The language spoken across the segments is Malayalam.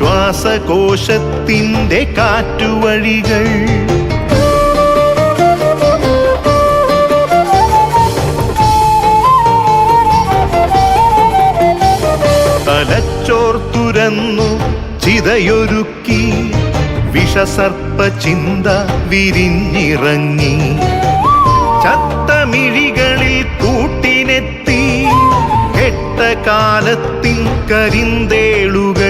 ശ്വാസകോശത്തിന്റെ കാറ്റുവഴികൾ. തലച്ചോർ തുരന്നു ചിതയൊരുക്കി. വിഷസർപ്പ ചിന്ത വിരിഞ്ഞിറങ്ങി. ചത്തമിഴികളിൽ കൂട്ടിനെത്തി. കെട്ട കാലത്തിൻ കരിന്തേളുകൾ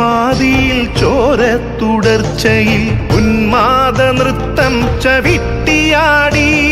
പാതിയിൽ ചോര തുടർച്ചയിൽ ഉന്മാദ നൃത്തം ചവിട്ടിയാടി.